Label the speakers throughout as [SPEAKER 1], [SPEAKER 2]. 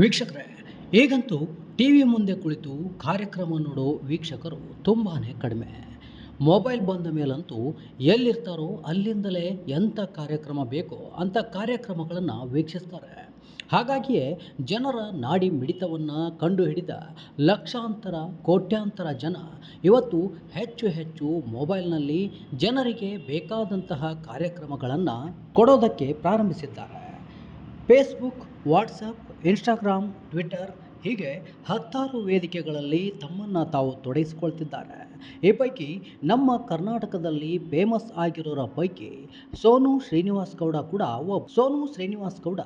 [SPEAKER 1] ವೀಕ್ಷಕರೇ, ಈಗಂತೂ T V ಮುಂದೆ ಕುಳಿತು ಕಾರ್ಯಕ್ರಮ ನೋಡೋ ವೀಕ್ಷಕರು ತುಂಬಾ ಕಡಿಮೆ. ಮೊಬೈಲ್ ಬಂದ ಮೇಲಂತೂ ಎಲ್ಲಿರ್ತಾರೋ ಅಲ್ಲಿಂದಲೇ ಎಂಥ ಕಾರ್ಯಕ್ರಮ ಬೇಕೋ ಅಂಥ ಕಾರ್ಯಕ್ರಮಗಳನ್ನು ವೀಕ್ಷಿಸ್ತಾರೆ. ಹಾಗಾಗಿಯೇ ಜನರ ನಾಡಿ ಮಿಡಿತವನ್ನು ಕಂಡುಹಿಡಿದ ಲಕ್ಷಾಂತರ, ಕೋಟ್ಯಾಂತರ ಜನ ಇವತ್ತು ಹೆಚ್ಚು ಹೆಚ್ಚು ಮೊಬೈಲ್ನಲ್ಲಿ ಜನರಿಗೆ ಬೇಕಾದಂತಹ ಕಾರ್ಯಕ್ರಮಗಳನ್ನು ಕೊಡೋದಕ್ಕೆ ಪ್ರಾರಂಭಿಸಿದ್ದಾರೆ. ಫೇಸ್ಬುಕ್ ವಾಟ್ಸಪ್ ಇನ್ಸ್ಟಾಗ್ರಾಮ್ ಟ್ವಿಟರ್ ಹೀಗೆ ಹತ್ತಾರು ವೇದಿಕೆಗಳಲ್ಲಿ ತಮ್ಮನ್ನು ತಾವು ತೊಡಗಿಸಿಕೊಳ್ತಿದ್ದಾರೆ. ಈ ಪೈಕಿ ನಮ್ಮ ಕರ್ನಾಟಕದಲ್ಲಿ ಫೇಮಸ್ ಆಗಿರೋರ ಪೈಕಿ ಸೋನು ಶ್ರೀನಿವಾಸ್ ಗೌಡ ಕೂಡ ಒಬ್ಬ. ಸೋನು ಶ್ರೀನಿವಾಸ್ ಗೌಡ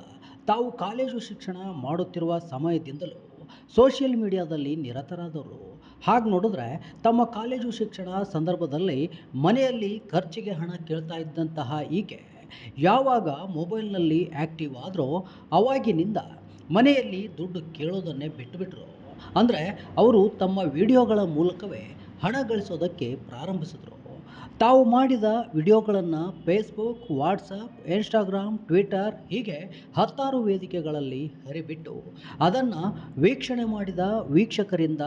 [SPEAKER 1] ತಾವು ಕಾಲೇಜು ಶಿಕ್ಷಣ ಮಾಡುತ್ತಿರುವ ಸಮಯದಿಂದಲೂ ಸೋಷಿಯಲ್ ಮೀಡಿಯಾದಲ್ಲಿ ನಿರತರಾದವರು. ಹಾಗೆ ನೋಡಿದ್ರೆ ತಮ್ಮ ಕಾಲೇಜು ಶಿಕ್ಷಣ ಸಂದರ್ಭದಲ್ಲಿ ಮನೆಯಲ್ಲಿ ಖರ್ಚಿಗೆ ಹಣ ಕೇಳ್ತಾ ಇದ್ದಂತಹ ಈಕೆ ಯಾವಾಗ ಮೊಬೈಲ್ನಲ್ಲಿ ಆ್ಯಕ್ಟಿವ್ ಆದರೂ ಅವಾಗಿನಿಂದ ಮನೆಯಲ್ಲಿ ದುಡ್ಡು ಕೇಳೋದನ್ನೇ ಬಿಟ್ಟುಬಿಟ್ರು ಅಂದರೆ ಅವರು ತಮ್ಮ ವಿಡಿಯೋಗಳ ಮೂಲಕವೇ ಹಣ ಗಳಿಸೋದಕ್ಕೆ ಪ್ರಾರಂಭಿಸಿದ್ರು. ತಾವು ಮಾಡಿದ ವಿಡಿಯೋಗಳನ್ನು ಫೇಸ್ಬುಕ್, ವಾಟ್ಸಪ್, ಇನ್ಸ್ಟಾಗ್ರಾಮ್, ಟ್ವಿಟರ್ ಹೀಗೆ ಹತ್ತಾರು ವೇದಿಕೆಗಳಲ್ಲಿ ಹರಿಬಿಟ್ಟು ಅದನ್ನು ವೀಕ್ಷಣೆ ಮಾಡಿದ ವೀಕ್ಷಕರಿಂದ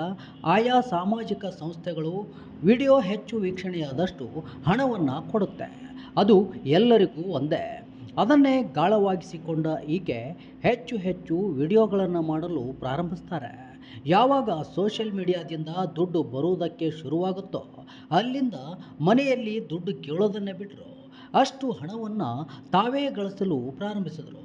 [SPEAKER 1] ಆಯಾ ಸಾಮಾಜಿಕ ಸಂಸ್ಥೆಗಳು ವಿಡಿಯೋ ಹೆಚ್ಚು ವೀಕ್ಷಣೆಯಾದಷ್ಟು ಹಣವನ್ನು ಕೊಡುತ್ತೆ. ಅದು ಎಲ್ಲರಿಗೂ ಒಂದೇ. ಅದನ್ನೇ ಗಾಳವಾಗಿಸಿಕೊಂಡ ಈಕೆ ಹೆಚ್ಚು ಹೆಚ್ಚು ವಿಡಿಯೋಗಳನ್ನು ಮಾಡಲು ಪ್ರಾರಂಭಿಸ್ತಾರೆ. ಯಾವಾಗ ಸೋಷಿಯಲ್ ಮೀಡಿಯಾದಿಂದ ದುಡ್ಡು ಬರುವುದಕ್ಕೆ ಶುರುವಾಗುತ್ತೋ ಅಲ್ಲಿಂದ ಮನೆಯಲ್ಲಿ ದುಡ್ಡು ಕೇಳೋದನ್ನೇ ಬಿಟ್ಟರು ಅಷ್ಟು ಹಣವನ್ನು ತಾವೇ ಗಳಿಸಲು ಪ್ರಾರಂಭಿಸಿದರು.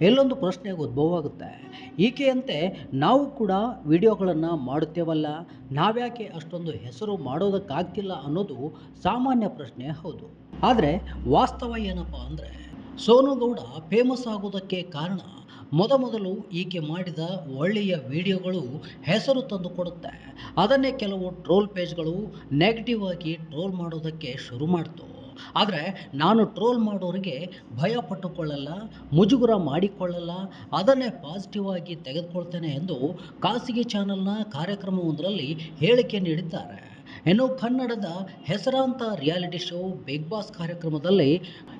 [SPEAKER 1] ಎಲ್ಲೊಂದು ಪ್ರಶ್ನೆ ಉದ್ಭವ ಆಗುತ್ತೆ ಈಕೆಯಂತೆ ನಾವು ಕೂಡ ವಿಡಿಯೋಗಳನ್ನು ಮಾಡುತ್ತೇವಲ್ಲ? ನಾವ್ಯಾಕೆ ಅಷ್ಟೊಂದು ಹೆಸರು ಮಾಡೋದಕ್ಕಾಗ್ತಿಲ್ಲ ಅನ್ನೋದು ಸಾಮಾನ್ಯ ಪ್ರಶ್ನೆ ಹೌದು. ಆದರೆ ವಾಸ್ತವ ಏನಪ್ಪ ಅಂದರೆ ಸೋನು ಗೌಡ ಫೇಮಸ್ ಆಗೋದಕ್ಕೆ ಕಾರಣ ಮೊದಮೊದಲು ಈಕೆ ಮಾಡಿದ ಒಳ್ಳೆಯ ವಿಡಿಯೋಗಳು ಹೆಸರು ತಂದು ಕೊಡುತ್ತೆ. ಅದನ್ನೇ ಕೆಲವು ಟ್ರೋಲ್ ಪೇಜ್ಗಳು ನೆಗೆಟಿವ್ ಆಗಿ ಟ್ರೋಲ್ ಮಾಡೋದಕ್ಕೆ ಶುರು ಮಾಡ್ತು. ಆದರೆ ನಾನು ಟ್ರೋಲ್ ಮಾಡೋರಿಗೆ ಭಯ ಪಟ್ಟುಕೊಳ್ಳಲ್ಲ, ಮುಜುಗುರ ಮಾಡಿಕೊಳ್ಳಲ್ಲ, ಅದನ್ನೇ ಪಾಸಿಟಿವ್ ಆಗಿ ತೆಗೆದುಕೊಳ್ತೇನೆ ಎಂದು ಖಾಸಗಿ ಚಾನೆಲ್ನ ಕಾರ್ಯಕ್ರಮವೊಂದರಲ್ಲಿ ಹೇಳಿಕೆ ನೀಡಿದ್ದಾರೆ. ಇನ್ನು ಕನ್ನಡದ ಹೆಸರಾಂತ ರಿಯಾಲಿಟಿ ಶೋ ಬಿಗ್ ಬಾಸ್ ಕಾರ್ಯಕ್ರಮದಲ್ಲಿ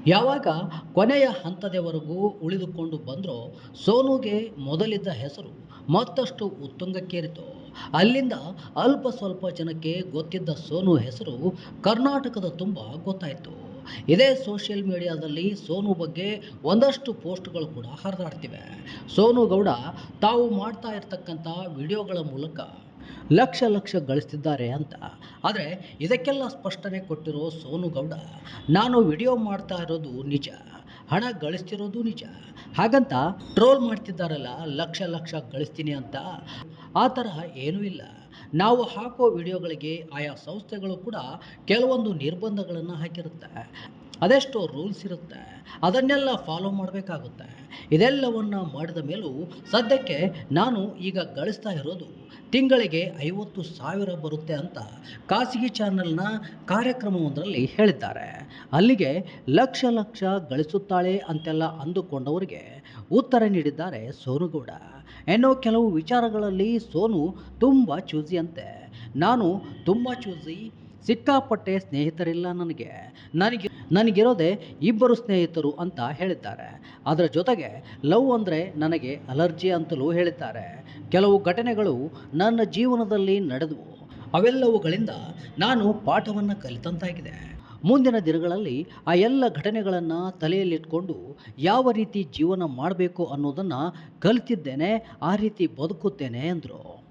[SPEAKER 1] ಯಾವಾಗ ಕೊನೆಯ ಹಂತದವರೆಗೂ ಉಳಿದುಕೊಂಡು ಬಂದರೋ ಸೋನುಗೆ ಮೊದಲಿದ್ದ ಹೆಸರು ಮತ್ತಷ್ಟು ಉತ್ತುಂಗಕ್ಕೇರಿತು. ಅಲ್ಲಿಂದ ಅಲ್ಪ ಸ್ವಲ್ಪ ಜನಕ್ಕೆ ಗೊತ್ತಿದ್ದ ಸೋನು ಹೆಸರು ಕರ್ನಾಟಕದ ತುಂಬ ಗೊತ್ತಾಯಿತು. ಇದೇ ಸೋಷಿಯಲ್ ಮೀಡಿಯಾದಲ್ಲಿ ಸೋನು ಬಗ್ಗೆ ಒಂದಷ್ಟು ಪೋಸ್ಟ್ಗಳು ಕೂಡ ಹರಿದಾಡ್ತಿವೆ. ಸೋನು ಗೌಡ ತಾವು ಮಾಡ್ತಾ ಇರ್ತಕ್ಕಂಥ ವಿಡಿಯೋಗಳ ಮೂಲಕ ಲಕ್ಷ ಲಕ್ಷ ಗಳಿಸ್ತಿದ್ದಾರೆ ಅಂತ. ಆದರೆ ಇದಕ್ಕೆಲ್ಲ ಸ್ಪಷ್ಟನೆ ಕೊಟ್ಟಿರೋ ಸೋನು ಗೌಡ ನಾನು ವಿಡಿಯೋ ಮಾಡ್ತಾ ಇರೋದು ನಿಜ, ಹಣ ಗಳಿಸ್ತಿರೋದು ನಿಜ. ಹಾಗಂತ ಟ್ರೋಲ್ ಮಾಡ್ತಿದ್ದಾರಲ್ಲ, ಲಕ್ಷ ಲಕ್ಷ ಗಳಿಸ್ತೀನಿ ಅಂತ. ಆ ತರಹ ಏನೂ ಇಲ್ಲ. ನಾವು ಹಾಕೋ ವಿಡಿಯೋಗಳಿಗೆ ಆಯಾ ಸಂಸ್ಥೆಗಳು ಕೂಡ ಕೆಲವೊಂದು ನಿರ್ಬಂಧಗಳನ್ನು ಹಾಕಿರುತ್ತೆ. ಅದೆಷ್ಟೋ ರೂಲ್ಸ್ ಇರುತ್ತೆ. ಅದನ್ನೆಲ್ಲ ಫಾಲೋ ಮಾಡಬೇಕಾಗುತ್ತೆ. ಇದೆಲ್ಲವನ್ನು ಮಾಡಿದ ಮೇಲೂ ಸದ್ಯಕ್ಕೆ ನಾನು ಈಗ ಗಳಿಸ್ತಾ ಇರೋದು ತಿಂಗಳಿಗೆ ಐವತ್ತು ಸಾವಿರ ಬರುತ್ತೆ ಅಂತ ಖಾಸಗಿ ಚಾನೆಲ್ನ ಕಾರ್ಯಕ್ರಮವೊಂದರಲ್ಲಿ ಹೇಳಿದ್ದಾರೆ. ಅಲ್ಲಿಗೆ ಲಕ್ಷ ಲಕ್ಷ ಗಳಿಸುತ್ತಾಳೆ ಅಂತೆಲ್ಲ ಅಂದುಕೊಂಡವರಿಗೆ ಉತ್ತರ ನೀಡಿದ್ದಾರೆ ಸೋನುಗೌಡ. ಎನ್ನೋ ಕೆಲವು ವಿಚಾರಗಳಲ್ಲಿ ಸೋನು ತುಂಬ ಚೂಸಿ ಅಂತೆ. ನಾನು ತುಂಬ ಚೂಸಿ ಸಿಕ್ಕಾಪಟ್ಟೆ ಸ್ನೇಹಿತರಿಲ್ಲ ನನಗೆ. ನನಗೆ, ನನಗಿರೋದೇ ಇಬ್ಬರು ಸ್ನೇಹಿತರು ಅಂತ ಹೇಳಿದ್ದಾರೆ. ಅದರ ಜೊತೆಗೆ ಲವ್ ಅಂದರೆ ನನಗೆ ಅಲರ್ಜಿ ಅಂತಲೂ ಹೇಳಿದ್ದಾರೆ. ಕೆಲವು ಘಟನೆಗಳು ನನ್ನ ಜೀವನದಲ್ಲಿ ನಡೆದವು. ಅವೆಲ್ಲವುಗಳಿಂದ ನಾನು ಪಾಠವನ್ನು ಕಲಿತಂತಾಗಿದೆ. ಮುಂದಿನ ದಿನಗಳಲ್ಲಿ ಆ ಎಲ್ಲ ಘಟನೆಗಳನ್ನು ತಲೆಯಲ್ಲಿಟ್ಕೊಂಡು ಯಾವ ರೀತಿ ಜೀವನ ಮಾಡಬೇಕು ಅನ್ನೋದನ್ನು ಕಲಿತಿದ್ದೇನೆ, ಆ ರೀತಿ ಬದುಕುತ್ತೇನೆ ಅಂದರು.